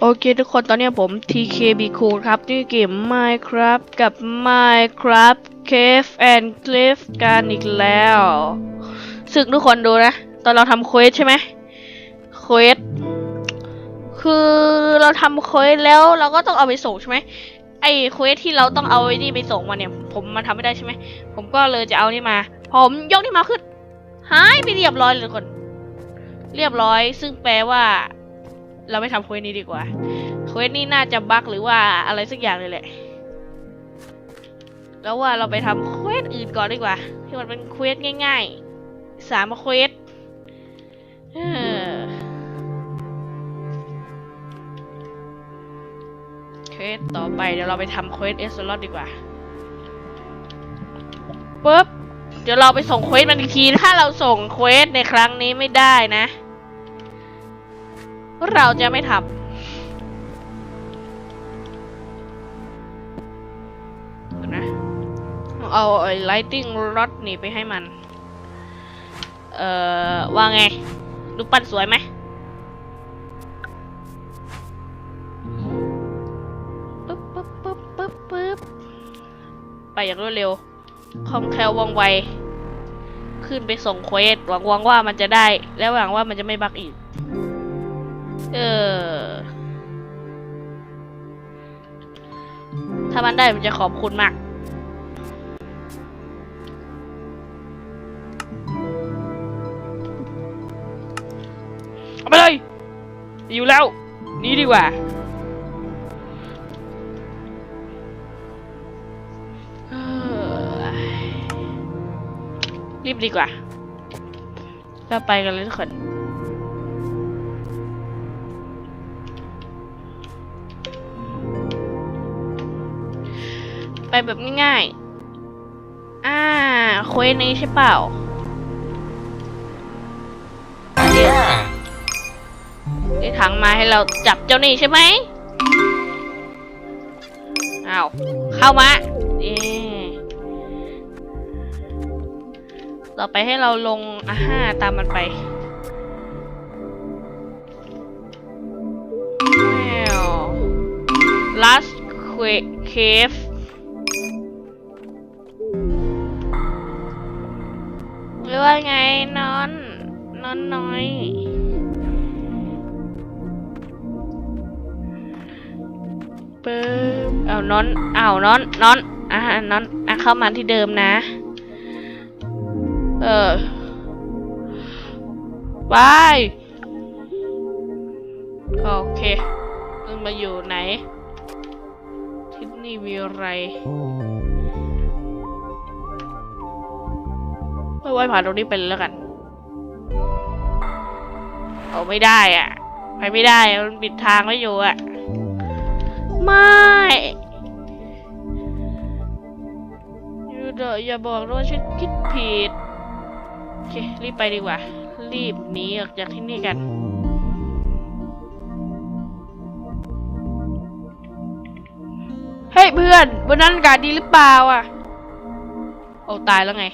โอเคทุกคนตอนนี้ผม TKB Cool ครับนี่เกม Minecraft กับ Minecraft Cave and Cliff กันอีกแล้วซึ่งทุกคนดูนะ ตอนเราทำเควสใช่ไหมเควสคือเราทำเควสแล้วเราก็ต้องเอาไปส่งใช่ไหมไอ้เควสที่เราต้องเอาไอ้นี่ไปส่งมาเนี่ย ผมมันทำไม่ได้ใช่ไหมผมก็เลยจะเอานี่มา ผมยกนี่มาขึ้นหายไปเรียบร้อยเลยคน เรียบร้อย ซึ่งแปลว่า เราไม่ทำเควสนี้ดีกว่า เควสนี้น่าจะบั๊กหรือว่าอะไรสักอย่างเลยแหละ แล้วว่าเราไปทำเควสอื่นก่อนดีกว่า ที่มันเป็นเควสง่ายๆ สามเควสเออเควสต่อไปเดี๋ยวเราไปทำเควสเอสลอดดีกว่าปุ๊บ เดี๋ยวเราไปส่งเควสมันอีกที ถ้าเราส่งเควสในครั้งนี้ไม่ได้นะ เราจะไม่ทำนะ เอาไอ้ lighting rod นี่ไปให้มัน เอ่อ ว่าไง รูปปั้นสวยไหม ปึ๊บปึ๊บปึ๊บปึ๊บปึ๊บ ไปอย่างรวดเร็ว คล่องแคล่วว่องไว ขึ้นไปส่งเควส หวังหวังว่ามันจะได้ และหวังว่ามันจะไม่บักอีก เออ ถ้ามันได้มันจะขอบคุณมาก เอาไปเลย อยู่แล้ว นี่ดีกว่าเอ้ยรีบดีกว่าเราไปกันเลยทุกคน ไปแบบง่ายๆ อ่าเควสนี้ใช่เปล่า Yeah. ได้ถังมาให้เราจับเจ้านี่ใช่ไหมอ้าวเข้ามาเอ๊ต่อไปให้เราลงอ่าฮ่าตามมันไปแมว last cave หรือว่าไงนอนนอนน้อยปึ๊บเอานอนเอานอนนอนอะนอนอะเข้ามาที่เดิมนะ เออไปโอเคมึงมาอยู่ไหนที่นี่มีอะไร ไม่ไหวผ่านตรงนี้ไปแล้วกัน เอาไม่ได้อะ ไปไม่ได้ มันปิดทางไว้อยู่อะ ไม่ยูเดอย่าบอกนะว่าฉันคิดผิด โอเค รีบไปดีกว่า รีบหนีออกจากที่นี่กันเฮ้ยเพื่อนบนนั้นอากาศดีหรือเปล่าอะโอ้ตายแล้วไง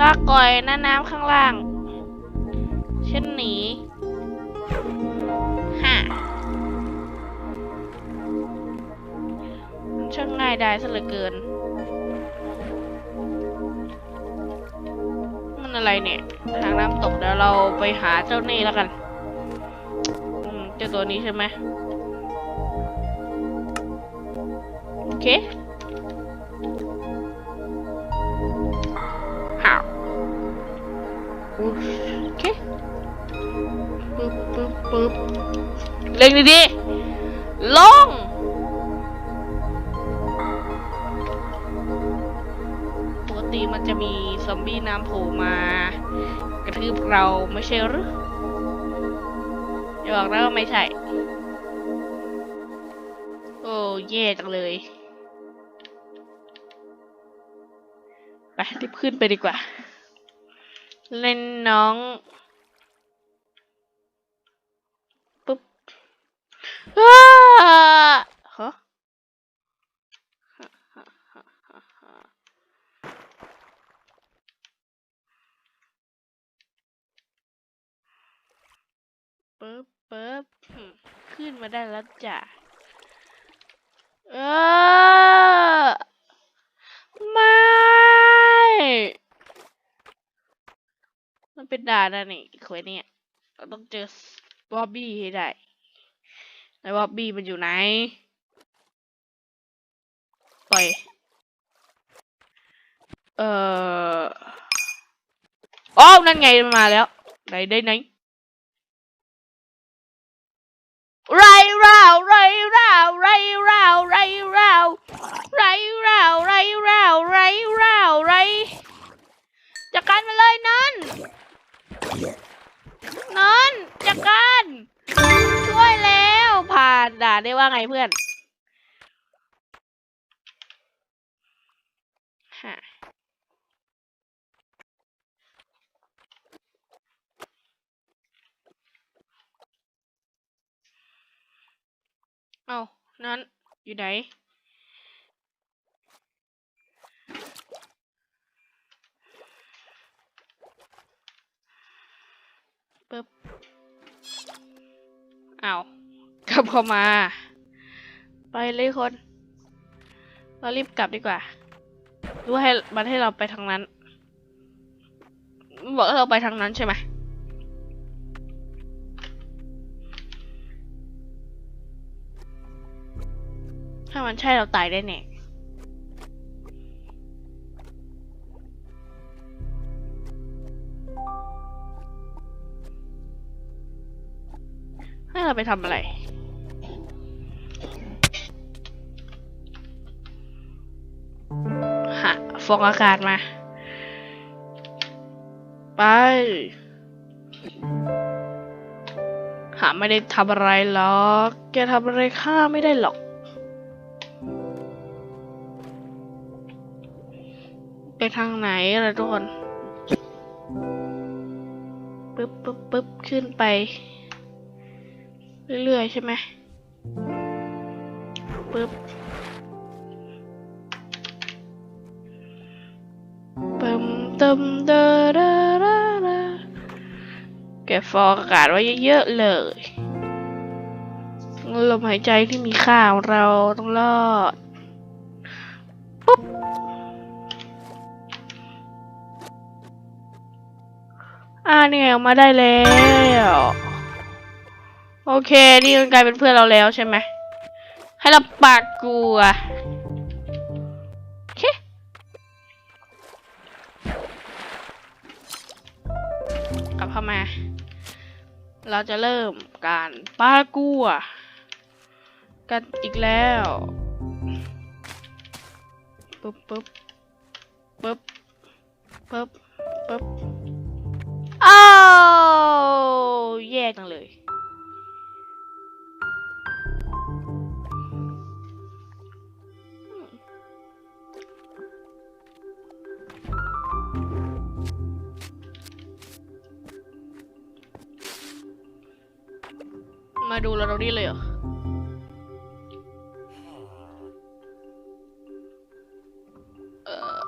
ลากก่อยหน้าน้ำข้างล่างฉันหนีฮ่าช่างง่ายได้ซะเหลือเกิน มันอะไรเนี่ย ทางน้ำตกเดี๋ยวเราไปหาเจ้านี่แล้วกันเจ้าตัวนี้ใช่ไหมโอเค โอเคปึ๊บปึ๊บปึ๊บเล็งดีๆลงปกติมันจะมีซอมบี้น้ำโผล่มากระทืบเราไม่ใช่หรืออย่าบอกนะว่าไม่ใช่ โอ้แย่จังเลยไปรีบขึ้นไปดีกว่า เล่นน้องปุ๊บอ้าฮะปึ๊บปึ๊บหึนมาได้แล้วจ้ะเออ ไม่ มันเป็นด่านนะนี่เควสเนี่ยเราต้องเจอบอบบี้ให้ได้แล้วบอบบี้มันอยู่ไหนปล่อยเอ่ออนั่นไงมันมาแล้ว ไหนได้ไหนไรราวไรราวไรราวไรราวไรราวไรราวไรราวไรจัดการมาเลยนั่น นั่นจัดการช่วยแล้วผ่านด่าได้ว่าไงเพื่อนฮะเอานั้นอยู่ไหน ปึ๊บเอาวกลับเข้ามา ไปเลยคน เรารีบกลับดีกว่ารือว่าให้มันให้เราไปทางนั้นมันบอกให้เราไปทางนั้นใช่ไหมถ้ามันใช่เราตายได้แน่ ให้เราไปทำอะไรหาฟองอากาศมา ไป หาไม่ได้ทำอะไรหรอก แกทำอะไรข้าไม่ได้หรอกไปทางไหนล่ะทุกคนปึ๊บปึ๊บปึ๊บขึ้นไป เรื่อยๆใช่ไหมปึ๊บตึมตึมเดอดาดาดาเก็บฟองอากาศไว้เยอะๆเลยลมหายใจที่มีค่าของเราต้องรอดปุ๊บอ่านี่ไงออกมาได้แล้ว โอเค นี่มันกลายเป็นเพื่อนเราแล้วใช่ไหม ให้เราปากกลัวโอเคกลับเข้ามา เราจะเริ่มการปากลัว กันอีกแล้วปึ๊บปึ๊บปึ๊บปึ๊บปึ๊บอ้าวแย่จังเลย มาดูเราตรงนี้เลยเหรอเอ่อ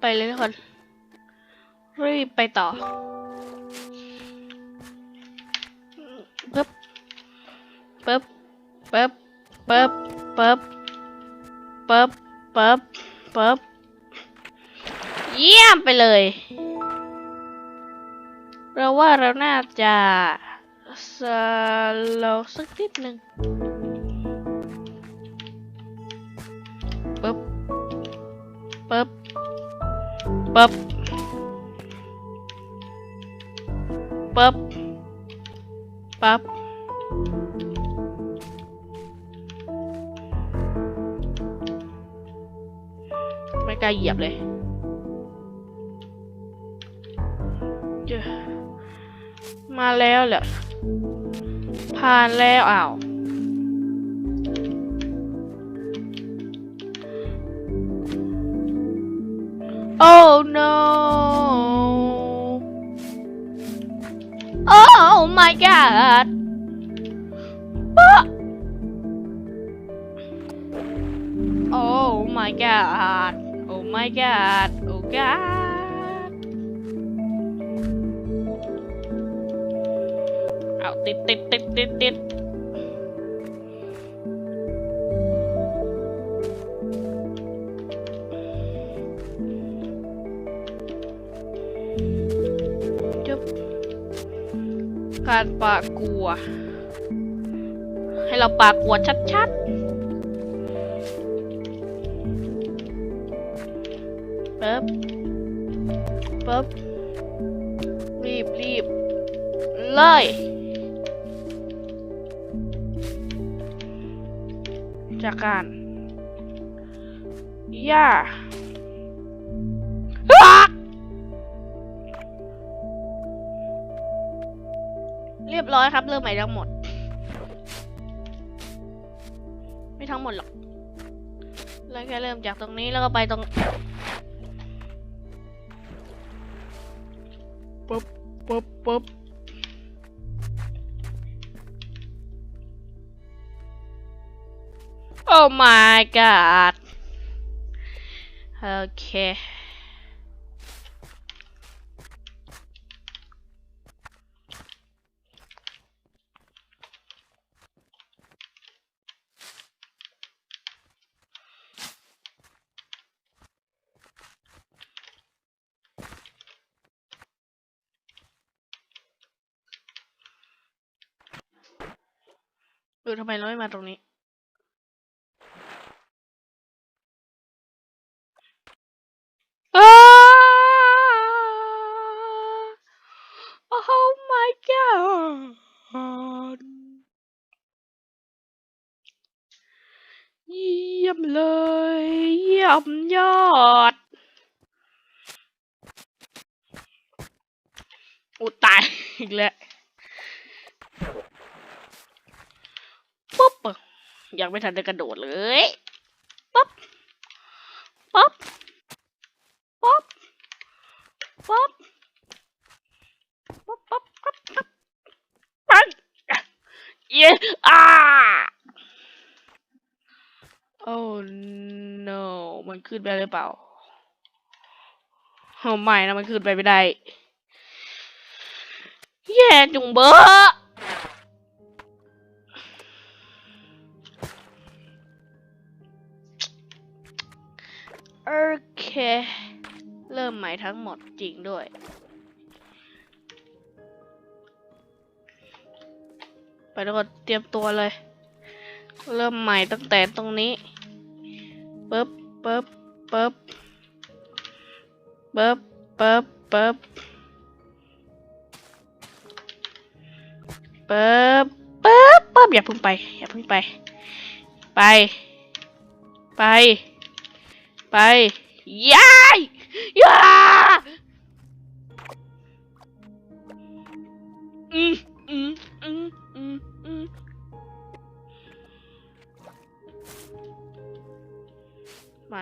ไปเลยทุกคนรีบไปต่อปึ๊บปึ๊บปึ๊บปึ๊บปึ๊บปึ๊บปึ๊บปึ๊บเยี่ยมไปเลย เราว่าเราน่าจะสโลสักนิดหนึ่งปึ๊บปึ๊บปึ๊บปึ๊บปั๊บไม่กล้าเหยียบเลยเจ้า มาแล้วแหละผ่านแล้วอ้าว Oh no Oh my god อ๊ะ Oh my god Oh my god Oh god เอาติดติดติดติดติดจุบการปากลัว ให้เราปากกลัวชัดๆปึ๊บปึ๊บรีบรีบเลย จากการย่าอ๊ะเรียบร้อยครับ เริ่มใหม่ทั้งหมด ไม่ทั้งหมดหรอกแล้วแค่เริ่มจากตรงนี้แล้วก็ไปตรงปุ๊บปุ๊บปุ๊บ my god โอเคดูทำไมเราไม่มาตรงนี้ เยี่ยมเลย เยี่ยมยอดอุตายอีกแล้วปุ๊บยังไม่ทันได้กระโดดเลยปุ๊บปุ๊บปุ๊บปุ๊บปุ๊บปุ๊บปุ๊บปุ๊บปังเย้อ่า โอ้ no มันขึ้นไปหรือเปล่าโอ้ไม่นะมันขึ้นไปไม่ได้ แย่จุงเบอโอเค เริ่มใหม่ทั้งหมดจริงด้วยไปแล้วก็เตรียมตัวเลย เริ่มใหม่ตั้งแต่ตรงนี้ปึ๊บปึ๊บปึ๊บปึ๊บปึ๊บปึ๊บปึ๊บปึ๊บปึ๊บอย่าพิ่งไป อย่าพิ่งไป ไป ไป ไปย้ายย้าอืมอืมอืม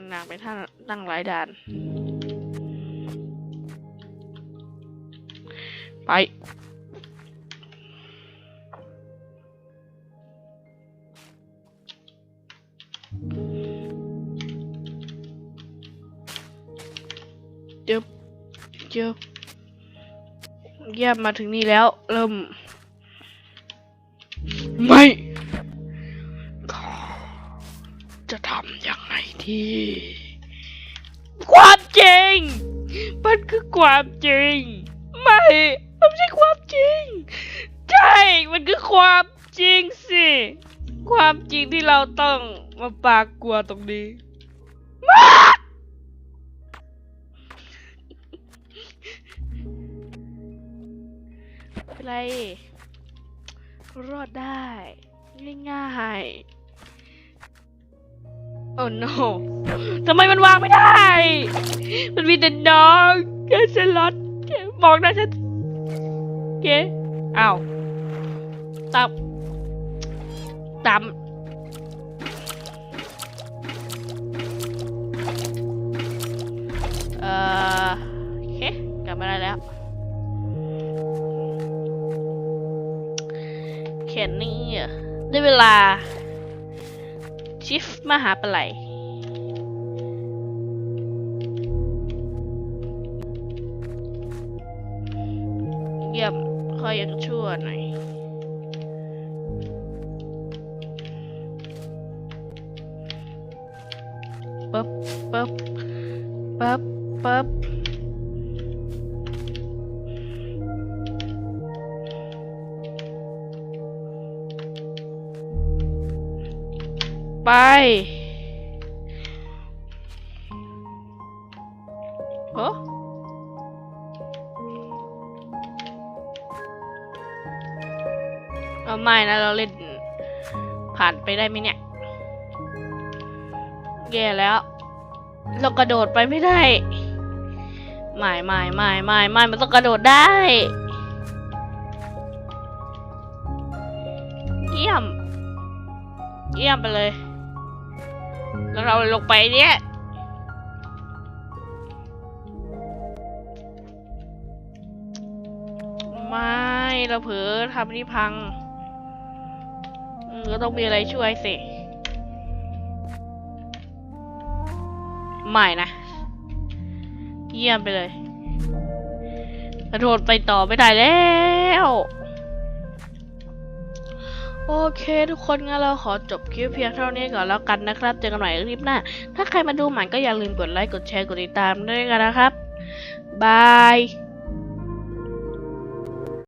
มันนางไปท่านตั้งหลายด่าน ไปเดี๋ยวเดี๋ยวเยี่ยมมาถึงนี่แล้ว เริ่ม ไม่ จะทำยัง ไงดีความจริง มันคือความจริง ไม่มันไม่ใช่ความจริง ใช่ มันคือความจริงสิ ความจริงที่เราต้องมาปากกลัวตรงนี้มาไม่เป็นไรรอดได้ ง่ายๆ โอ้ no ทำไมมันวางไม่ได้ มันมีแต่น้องแค่สล็อตมองหน้าฉันเกอ้าวตามตามเอ่อโอเคกลับมาได้แล้วเขียนนี่อะได้เวลา ชิฟมหาปลัยเยี่ยมคอยยังชั่วหน่อยปั๊บปั๊บปั๊บปั๊บ ไป โอ้เอาไม่นะ เราเล่น ผ่านไปได้ไหมเนี่ย แย่แล้ว เรากระโดดไปไม่ได้ไม่ไม่ไม่ไม่ไม่มันต้องกระโดดได้เยี่ยม เยี่ยมไปเลย แล้วเราลงไปเนี่ยไม่เราเผลอทำนี่พังเออก็ต้องมีอะไรช่วยสิไม่นะ เยี่ยมไปเลยกระโดดไปต่อไม่ได้แล้ว โอเค ทุกคนงั้นเราขอจบคลิปเพียงเท่านี้ก่อนแล้วกันนะครับ เจอกันใหม่คลิปหน้า ถ้าใครมาดูใหม่ก็อย่าลืมกดไลค์ กดแชร์ กดติดตามด้วยกันนะครับบาย